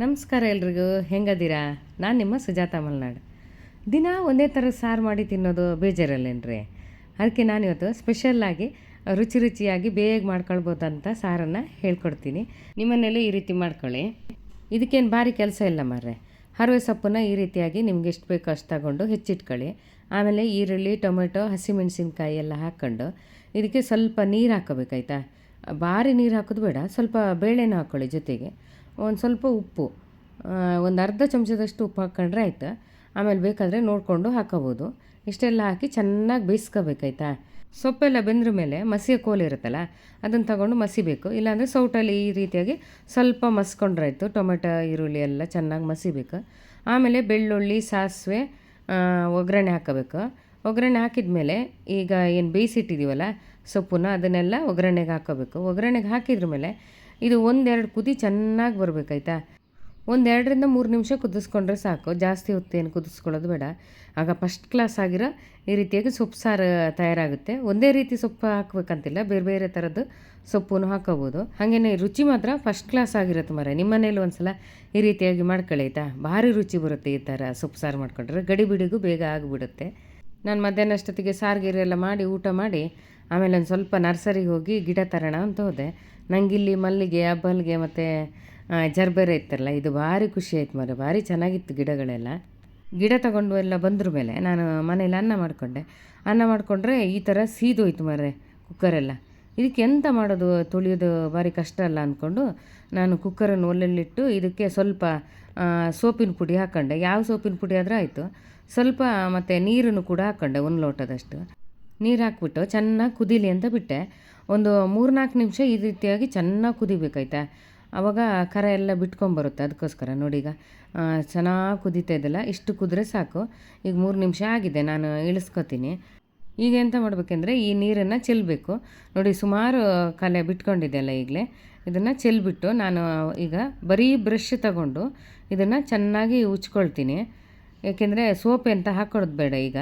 ನಮಸ್ಕಾರ ಎಲ್ರಿಗೂ, ಹೆಂಗದೀರಾ? ನಾನು ನಿಮ್ಮ ಸುಜಾತ ಮಲ್ನಾಡ್. ದಿನ ಒಂದೇ ಥರ ಸಾರು ಮಾಡಿ ತಿನ್ನೋದು ಬೇಜಾರಲ್ಲೇನ್ರಿ? ಅದಕ್ಕೆ ನಾನಿವತ್ತು ಸ್ಪೆಷಲ್ಲಾಗಿ ರುಚಿ ರುಚಿಯಾಗಿ ಬೇಗ ಮಾಡ್ಕೊಳ್ಬೋದಂತ ಸಾರನ್ನು ಹೇಳ್ಕೊಡ್ತೀನಿ. ನಿಮ್ಮನೇಲೂ ಈ ರೀತಿ ಮಾಡ್ಕೊಳ್ಳಿ. ಇದಕ್ಕೇನು ಭಾರಿ ಕೆಲಸ ಇಲ್ಲ ಮಾರ್ರೆ. ಹರವೆ ಸೊಪ್ಪನ್ನು ಈ ರೀತಿಯಾಗಿ ನಿಮ್ಗೆ ಎಷ್ಟು ಬೇಕೋ ಅಷ್ಟು ತಗೊಂಡು ಹೆಚ್ಚಿಟ್ಕೊಳ್ಳಿ. ಆಮೇಲೆ ಈರುಳ್ಳಿ, ಟೊಮೆಟೊ, ಹಸಿಮೆಣಸಿನ್ಕಾಯಿ ಎಲ್ಲ ಹಾಕ್ಕೊಂಡು ಇದಕ್ಕೆ ಸ್ವಲ್ಪ ನೀರು ಹಾಕೋಬೇಕಾಯ್ತಾ ಭಾರಿ ನೀರು ಹಾಕೋದು ಬೇಡ, ಸ್ವಲ್ಪ ಬೇಳೆನೂ ಹಾಕ್ಕೊಳ್ಳಿ ಜೊತೆಗೆ. ಒಂದು ಸ್ವಲ್ಪ ಉಪ್ಪು ಒಂದು ಅರ್ಧ ಚಮಚದಷ್ಟು ಉಪ್ಪು ಹಾಕ್ಕೊಂಡ್ರೆ ಆಯಿತು. ಆಮೇಲೆ ಬೇಕಾದರೆ ನೋಡಿಕೊಂಡು ಹಾಕೋಬೋದು. ಇಷ್ಟೆಲ್ಲ ಹಾಕಿ ಚೆನ್ನಾಗಿ ಬೇಯಿಸ್ಕೋಬೇಕಾಯ್ತಾ? ಸೊಪ್ಪೆಲ್ಲ ಬೆಂದ್ರ ಮೇಲೆ ಮಸಿಯ ಕೋಲು ಇರುತ್ತಲ್ಲ, ಅದನ್ನು ತಗೊಂಡು ಮಸಿಬೇಕು ಇಲ್ಲಾಂದರೆ ಸೌಟಲ್ಲಿ ಈ ರೀತಿಯಾಗಿ ಸ್ವಲ್ಪ ಮಸ್ಕೊಂಡ್ರೆ ಆಯಿತು ಟೊಮೆಟೊ, ಈರುಳ್ಳಿ ಎಲ್ಲ ಚೆನ್ನಾಗಿ ಮಸಿಬೇಕು ಆಮೇಲೆ ಬೆಳ್ಳುಳ್ಳಿ, ಸಾಸಿವೆ ಒಗ್ಗರಣೆ ಹಾಕಬೇಕು. ಒಗ್ಗರಣೆ ಹಾಕಿದ ಮೇಲೆ ಈಗ ಏನು ಬೇಯಿಸಿಟ್ಟಿದ್ದೀವಲ್ಲ ಸೊಪ್ಪನ್ನ ಅದನ್ನೆಲ್ಲ ಒಗ್ಗರಣೆಗೆ ಹಾಕೋಬೇಕು. ಒಗ್ಗರಣೆಗೆ ಹಾಕಿದ್ರ ಮೇಲೆ ಇದು ಒಂದೆರಡು ಕುದಿ ಚೆನ್ನಾಗಿ ಬರಬೇಕಾಯ್ತಾ? ಒಂದೆರಡರಿಂದ ಮೂರು ನಿಮಿಷ ಕುದಿಸ್ಕೊಂಡ್ರೆ ಸಾಕು. ಜಾಸ್ತಿ ಹೊತ್ತೇನು ಕುದಿಸ್ಕೊಳ್ಳೋದು ಬೇಡ. ಆಗ ಫಸ್ಟ್ ಕ್ಲಾಸ್ ಆಗಿರೋ ಈ ರೀತಿಯಾಗಿ ಸೊಪ್ಪು ಸಾರು ತಯಾರಾಗುತ್ತೆ. ಒಂದೇ ರೀತಿ ಸೊಪ್ಪು ಹಾಕಬೇಕಂತಿಲ್ಲ. ಬೇರೆ ಬೇರೆ ಥರದ್ದು ಸೊಪ್ಪನ್ನು ಹಾಕೋಬೋದು. ಹಾಗೇನೆ ರುಚಿ ಮಾತ್ರ ಫಸ್ಟ್ ಕ್ಲಾಸ್ ಆಗಿರುತ್ತೆ ಮರೆ ನಿಮ್ಮ ಮನೇಲಿ ಒಂದ್ಸಲ ಈ ರೀತಿಯಾಗಿ ಮಾಡ್ಕೊಳ್ಳಿ ಆಯ್ತಾ? ಭಾರಿ ರುಚಿ ಬರುತ್ತೆ ಈ ಥರ ಸೊಪ್ಪು ಸಾರು ಮಾಡ್ಕೊಂಡ್ರೆ. ಗಡಿಬಿಡಿಗೂ ಬೇಗ ಆಗಿಬಿಡುತ್ತೆ. ನಾನು ಮಧ್ಯಾಹ್ನ ಅಷ್ಟೊತ್ತಿಗೆ ಸಾರು ಎಲ್ಲ ಮಾಡಿ ಊಟ ಮಾಡಿ, ಆಮೇಲೆ ಒಂದು ಸ್ವಲ್ಪ ನರ್ಸರಿಗೆ ಹೋಗಿ ಗಿಡ ತರೋಣ ಅಂತ ಹೋದೆ. ನಂಗಿಲ್ಲಿ ಮಲ್ಲಿಗೆ ಅಬ್ಬಲ್ಗೆ ಮತ್ತು ಜರ್ಬೇರೆ ಇತ್ತಲ್ಲ, ಇದು ಭಾರಿ ಖುಷಿ ಆಯ್ತು ಮರೆ, ಭಾರಿ ಚೆನ್ನಾಗಿತ್ತು ಗಿಡಗಳೆಲ್ಲ. ಗಿಡ ತಗೊಂಡು ಎಲ್ಲ ಬಂದ್ರ ಮೇಲೆ ನಾನು ಮನೇಲಿ ಅನ್ನ ಮಾಡಿಕೊಂಡೆ. ಅನ್ನ ಮಾಡಿಕೊಂಡ್ರೆ ಈ ಥರ ಸೀದೋಯ್ತು ಮರೆ ಕುಕ್ಕರೆಲ್ಲ. ಇದಕ್ಕೆ ಎಂತ ಮಾಡೋದು ತುಳಿಯೋದು ಭಾರಿ ಕಷ್ಟ ಅಲ್ಲ ಅಂದ್ಕೊಂಡು ನಾನು ಕುಕ್ಕರನ್ನು ಒಲೆಯಲ್ಲಿಟ್ಟು ಇದಕ್ಕೆ ಸ್ವಲ್ಪ ಸೋಪಿನ ಪುಡಿ ಹಾಕ್ಕೊಂಡೆ ಯಾವ ಸೋಪಿನ ಪುಡಿ ಆದರೂ ಆಯಿತು. ಸ್ವಲ್ಪ ಮತ್ತು ನೀರನ್ನು ಕೂಡ ಹಾಕ್ಕೊಂಡೆ ಒಂದು ಲೋಟದಷ್ಟು. ನೀರು ಹಾಕ್ಬಿಟ್ಟು ಚೆನ್ನಾಗಿ ಕುದೀಲಿ ಅಂತ ಬಿಟ್ಟೆ. ಒಂದು ಮೂರ್ನಾಲ್ಕು ನಿಮಿಷ ಈ ರೀತಿಯಾಗಿ ಚೆನ್ನಾಗಿ ಕುದಿಬೇಕಾಯ್ತಾ? ಆವಾಗ ಕರ ಎಲ್ಲ ಬಿಟ್ಕೊಂಬರುತ್ತೆ ಅದಕ್ಕೋಸ್ಕರ ನೋಡಿ ಈಗ ಚೆನ್ನಾಗಿ ಕುದೀತಾ ಇದೆಲ್ಲ. ಇಷ್ಟು ಕುದ್ರೆ ಸಾಕು. ಈಗ ಮೂರು ನಿಮಿಷ ಆಗಿದೆ, ನಾನು ಇಳಿಸ್ಕೊತೀನಿ. ಈಗ ಎಂತ ಮಾಡ್ಬೇಕೆಂದ್ರೆ ಈ ನೀರನ್ನು ಚೆಲ್ಲಬೇಕು ನೋಡಿ, ಸುಮಾರು ಕಲೆ ಬಿಟ್ಕೊಂಡಿದೆಯಲ್ಲ ಈಗಲೇ. ಇದನ್ನು ಚೆಲ್ಬಿಟ್ಟು ನಾನು ಈಗ ಬರೀ ಬ್ರಷ್ ತಗೊಂಡು ಇದನ್ನು ಚೆನ್ನಾಗಿ ಉಚ್ಕೊಳ್ತೀನಿ ಏಕೆಂದರೆ ಸೋಪೆ ಅಂತ ಹಾಕೊಳ್ಳೋದು ಬೇಡ ಈಗ.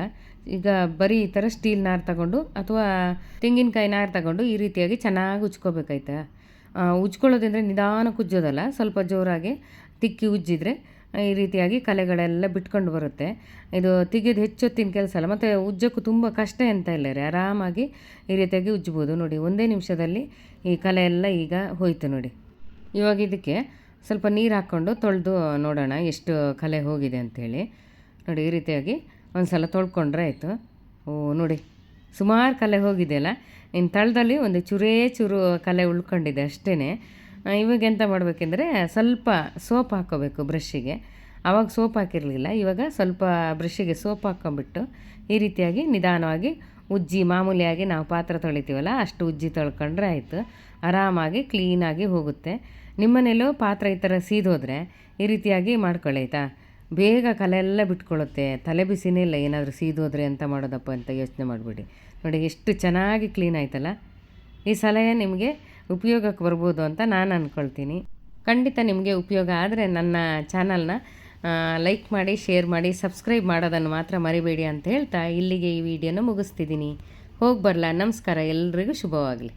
ಈಗ ಬರೀ ಈ ಥರ ಸ್ಟೀಲ್ ನಾರು ತಗೊಂಡು ಅಥವಾ ತೆಂಗಿನಕಾಯಿ ನಾರು ತಗೊಂಡು ಈ ರೀತಿಯಾಗಿ ಚೆನ್ನಾಗಿ ಉಜ್ಕೋಬೇಕಾಯ್ತಾ? ಉಜ್ಕೊಳ್ಳೋದಂದರೆ ನಿಧಾನಕ್ಕೆ ಉಜ್ಜೋದಲ್ಲ ಸ್ವಲ್ಪ ಜೋರಾಗಿ ತಿಕ್ಕಿ ಉಜ್ಜಿದ್ರೆ ಈ ರೀತಿಯಾಗಿ ಕಲೆಗಳೆಲ್ಲ ಬಿಟ್ಕೊಂಡು ಬರುತ್ತೆ. ಇದು ತೆಗೆಯೋದು ಹೆಚ್ಚೊತ್ತಿನ ಕೆಲಸ ಅಲ್ಲ, ಮತ್ತು ಉಜ್ಜೋಕ್ಕೂ ತುಂಬ ಕಷ್ಟ ಅಂತ ಇಲ್ಲ ರೀ ಆರಾಮಾಗಿ ಈ ರೀತಿಯಾಗಿ ಉಜ್ಜ್ಬೋದು ನೋಡಿ, ಒಂದೇ ನಿಮಿಷದಲ್ಲಿ ಈ ಕಲೆ ಎಲ್ಲ ಈಗ ಹೋಯಿತು ನೋಡಿ. ಇವಾಗ ಇದಕ್ಕೆ ಸ್ವಲ್ಪ ನೀರು ಹಾಕ್ಕೊಂಡು ತೊಳೆದು ನೋಡೋಣ ಎಷ್ಟು ಕಲೆ ಹೋಗಿದೆ ಅಂಥೇಳಿ ನೋಡಿ, ಈ ರೀತಿಯಾಗಿ ಒಂದು ಸಲ ತೊಳ್ಕೊಂಡ್ರೆ ಆಯಿತು. ಓ, ನೋಡಿ, ಸುಮಾರು ಕಲೆ ಹೋಗಿದೆಯಲ್ಲ ಇನ್ನು ತಳದಲ್ಲಿ ಒಂದು ಚೂರೇ ಚೂರು ಕಲೆ ಉಳ್ಕೊಂಡಿದೆ ಅಷ್ಟೇ ಇವಾಗ ಎಂತ ಮಾಡಬೇಕೆಂದ್ರೆ ಸ್ವಲ್ಪ ಸೋಪ್ ಹಾಕೋಬೇಕು ಬ್ರಷ್ಷಿಗೆ ಆವಾಗ ಸೋಪ್ ಹಾಕಿರಲಿಲ್ಲ, ಇವಾಗ ಸ್ವಲ್ಪ ಬ್ರಷ್ಷಿಗೆ ಸೋಪ್ ಹಾಕ್ಕೊಂಬಿಟ್ಟು ಈ ರೀತಿಯಾಗಿ ನಿಧಾನವಾಗಿ ಉಜ್ಜಿ, ಮಾಮೂಲಿಯಾಗಿ ನಾವು ಪಾತ್ರೆ ತೊಳಿತೀವಲ್ಲ, ಅಷ್ಟು ಉಜ್ಜಿ ತೊಳ್ಕೊಂಡ್ರೆ ಆಯಿತು. ಆರಾಮಾಗಿ, ಕ್ಲೀನಾಗಿ ಹೋಗುತ್ತೆ. ನಿಮ್ಮನೇಲೂ ಪಾತ್ರೆ ಈ ಥರ ಸೀದೋದ್ರೆ ಈ ರೀತಿಯಾಗಿ ಮಾಡ್ಕೊಳ್ಳಿ ಆಯಿತಾ? ಬೇಗ ಕಲೆ ಎಲ್ಲ ಬಿಟ್ಕೊಳ್ಳುತ್ತೆ. ತಲೆ ಬಿಸಿನೇ ಇಲ್ಲ, ಏನಾದರೂ ಸೀದೋದ್ರೆ ಎಂತ ಮಾಡೋದಪ್ಪ ಅಂತ ಯೋಚನೆ ಮಾಡಿಬಿಡಿ. ನೋಡಿ, ಎಷ್ಟು ಚೆನ್ನಾಗಿ ಕ್ಲೀನ್ ಆಯ್ತಲ್ಲ. ಈ ಸಲಹೆ ನಿಮಗೆ ಉಪಯೋಗಕ್ಕೆ ಬರ್ಬೋದು ಅಂತ ನಾನು ಅಂದ್ಕೊಳ್ತೀನಿ ಖಂಡಿತ ನಿಮಗೆ ಉಪಯೋಗ ಆದರೆ ನನ್ನ ಚಾನಲ್ನ ಲೈಕ್ ಮಾಡಿ ಶೇರ್ ಮಾಡಿ ಸಬ್ಸ್ಕ್ರೈಬ್ ಮಾಡೋದನ್ನು ಮಾತ್ರ ಮರಿಬೇಡಿ ಅಂತ ಹೇಳ್ತಾ ಇಲ್ಲಿಗೆ ಈ ವಿಡಿಯೋನ ಮುಗಿಸ್ತಿದ್ದೀನಿ. ಹೋಗಿ ಬರಲ, ನಮಸ್ಕಾರ, ಎಲ್ರಿಗೂ ಶುಭವಾಗಲಿ.